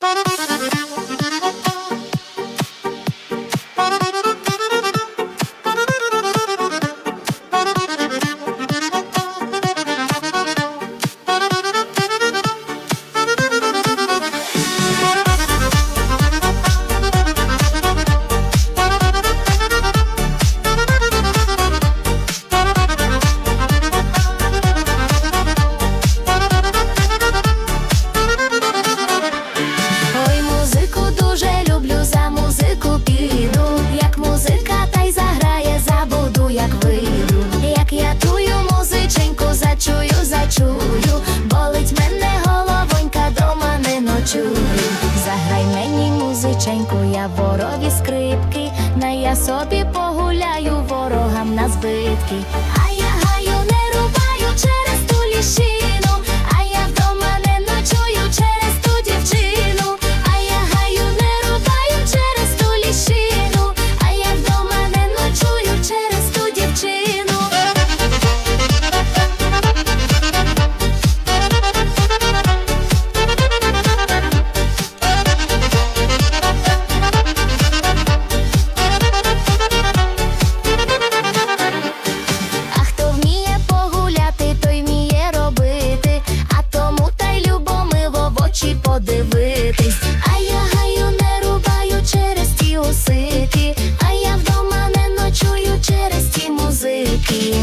But музиченьку, я ворові скрипки, на я собі погуляю ворогам на збитки, а я гаю не рубаю через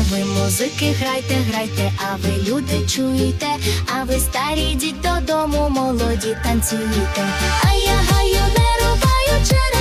ви музики грайте, грайте, а ви люди чуєте, а ви старі діть додому, молоді танцюєте, а я гаю не рубаю через